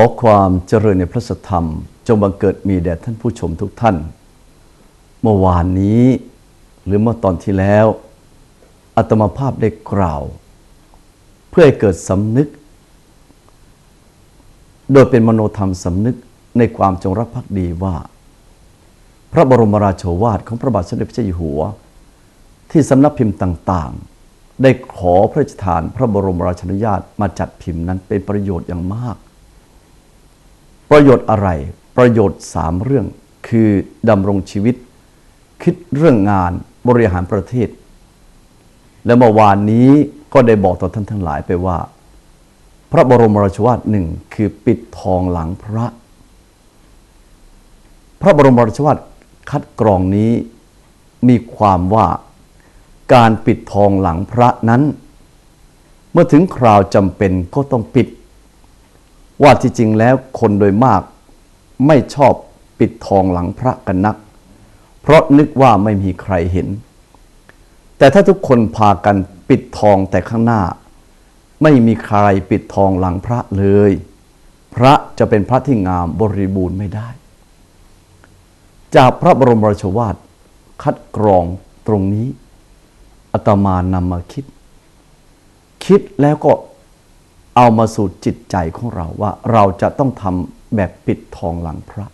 อความเจริญในพระธรรม จงบังเกิดมีแด่ท่านผู้ชมทุกท่าน เมื่อวานนี้หรือเมื่อตอนที่แล้วอาตมาภาพได้กล่าว เพื่อให้เกิดสำนึก โดยเป็นมโนธรรมสำนึกในความจงรักภักดีว่า พระบรมราโชวาทของพระบาทสมเด็จพระเจ้าอยู่หัว ที่สำนักพิมพ์ต่างๆ ได้ขอพระราชทานพระบรมราชานุญาตมาจัดพิมพ์นั้นเป็นประโยชน์อย่างมาก ประโยชน์อะไรประโยชน์สามเรื่อง คือดำรงชีวิต คิดเรื่องงานบริหารประเทศ และเมื่อวานนี้ก็ได้บอกต่อท่านทั้งหลายไปว่า พระบรมราชวาทหนึ่งคือปิดทองหลังพระ พระบรมราชวาทคัดกรองนี้มีความว่าการปิดทองหลังพระนั้น เมื่อถึงคราวจำเป็นก็ต้องปิด ว่าที่จริงแล้วคนโดยมากไม่ชอบปิดทองหลังพระกันนัก เพราะนึกว่าไม่มีใครเห็น แต่ถ้าทุกคนพากันปิดทองแต่ข้างหน้า ไม่มีใครปิดทองหลังพระเลย พระจะเป็นพระที่งามบริบูรณ์ไม่ได้ จากพระบรมราชวาทคัดกรองตรงนี้อาตมานำมาคิด คิดแล้วก็ เอามาสู่จิตใจของเราว่าเราจะต้องทำแบบปิดทองหลังพระ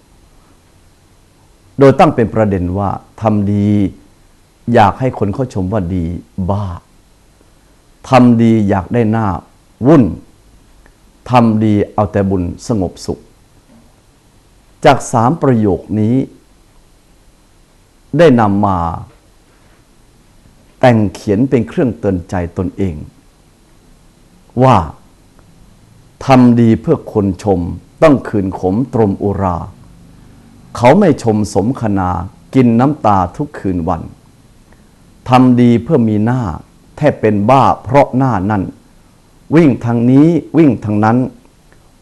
โดยตั้งเป็นประเด็นว่าทำดี อยากให้คนเขาชมว่าดีบ้าทำดีอยากได้หน้าวุ่นทำดีเอาแต่บุญสงบสุข จากสามประโยคนี้ ได้นำมา แต่งเขียนเป็นเครื่องเตือนใจตนเอง ว่า ทำดีเพื่อคนชม ต้องคืนขมตรมอุรา เขาไม่ชมสมคนา กินน้ำตาทุกคืนวัน ทำดีเพื่อมีหน้า แทบเป็นบ้าเพราะหน้านั่น วิ่งทางนี้วิ่งทางนั้น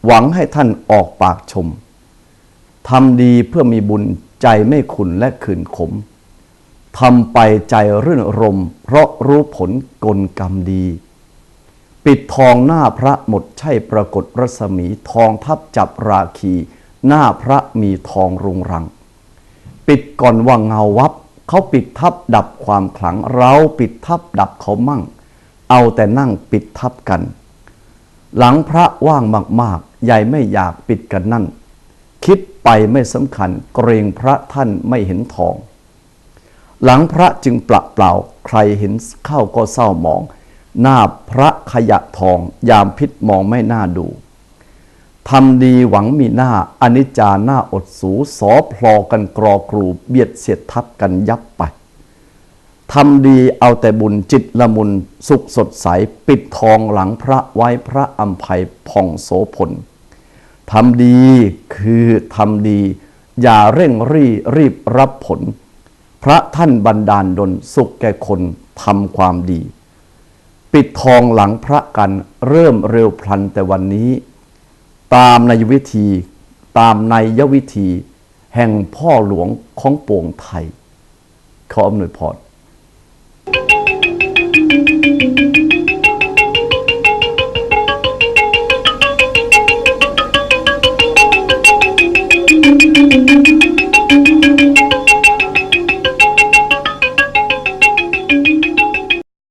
หวังให้ท่านออกปากชม ทำดีเพื่อมีบุญใจไม่ขุนและขืนขม ทำไปใจรื่นรม เพราะรู้ผลกลกรรมดี ปิดทองหน้าพระหมดใช่ปรากฏรัศมีทองทับจับราคี หน้าพระมีทองรุงรัง ปิดก่อนว่าเงาวับ เขาปิดทับดับความขลัง เราปิดทับดับเขามั่ง เอาแต่นั่งปิดทับกัน หลังพระว่างมากๆ ใหญ่ไม่อยากปิดกันนั่น คิดไปไม่สำคัญเกรงพระท่านไม่เห็นทอง หลังพระจึงปละเปล่าใครเห็นเข้าก็เศร้าหมอง หน้าพระ ขยะทอง ยามพิษมองไม่น่าดูทำดีหวังมีหน้าอนิจจาหน้าอดสูสอพลอกันกรอกรูเบียดเสียดทับกันยับไปทำดีเอาแต่บุญจิตละมุนสุขสดใส ปิดทองหลังพระไว้พระอัมภัยผ่องโสพลทำดีคือทำดี อย่าเร่งรีรีบรับผล พระท่านบันดาลดลสุขแก่คนทำความดี ปิดทองหลังพระกันเริ่มเร็วพลันแต่วันนี้ ตามในวิธีตามในยวิธี แห่งพ่อหลวงของปวงไทย ขออำนวยพร